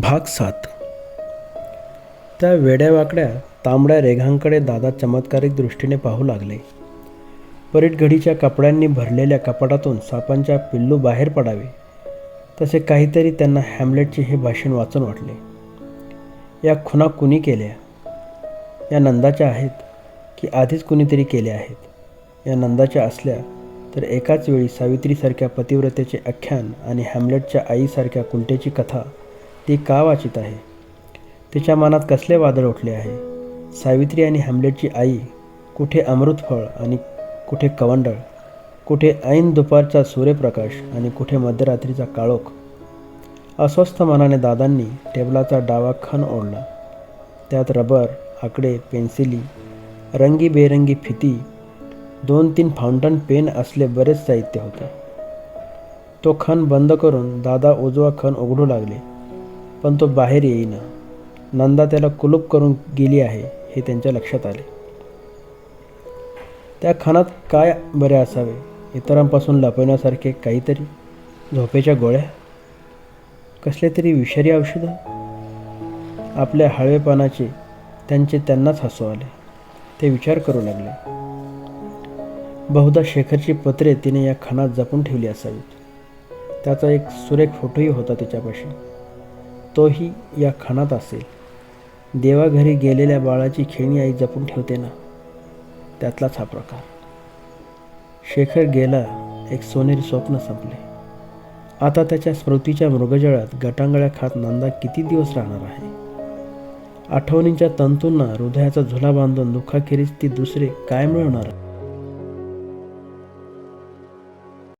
भाग सात. त्या वेड्यावाकड्या तांबड्या रेघांकडे दादा चमत्कारिक दृष्टीने पाहू लागले. परीटघडीच्या कपड्यांनी भरलेल्या कपाटातून सापांच्या पिल्लू बाहेर पडावे तसे काहीतरी त्यांना हॅमलेटचे हे भाषण वाचून वाटले. या खुना कुणी केल्या? या नंदाच्या आहेत की आधीच कुणीतरी केल्या आहेत? या नंदाच्या असल्या तर एकाच वेळी सावित्रीसारख्या पतिव्रतेचे आख्यान आणि हॅमलेटच्या आईसारख्या कुंटेची कथा ती का वाचित आहे? तिच्या मनात कसले वादळ उठले आहे? सावित्री आणि हॅमलेटची आई कुठे अमृतफळ आणि कुठे कवंडळ? कुठे ऐन दुपारचा सूर्यप्रकाश आणि कुठे मध्यरात्रीचा काळोख? अस्वस्थ मनाने दादांनी टेबलाचा डावा खण ओढला. त्यात रबर आकडे पेन्सिली रंगीबेरंगी फिती दोन तीन फाउंटन पेन असले बरेच साहित्य होते. तो खण बंद करून दादा उजवा खण उघडू लागले. पण तो बाहेर येईना. नंदा त्याला कुलूप करून गेली आहे हे त्यांच्या लक्षात आले. त्या खानात काय बरे असावे? इतरांपासून लपवण्यासारखे काहीतरी? झोपेच्या गोळ्या? कसले तरी विषारी औषधं? आपल्या हळवेपणाचे त्यांचे त्यांनाच हसू आले. ते विचार करू लागले. बहुधा शेखरची पत्रे तिने या खणात जपून ठेवली असावीत. त्याचा एक सुरेख फोटोही होता तिच्यापाशी. तोही या खणात असेल. देवाघरी गेलेल्या बाळाची खेळणी आई जपून ठेवते ना? त्यातलाच हा प्रकार. शेखर गेला एक सोनेरी स्वप्न संपले. आता त्याच्या स्मृतीच्या मृगजळात गटांगळ्या खात नंदा किती दिवस राहणार आहे? आठवणींच्या तंतूंना हृदयाचा झुला बांधून दुःखाखेरीज ती दुसरे काय मिळवणार?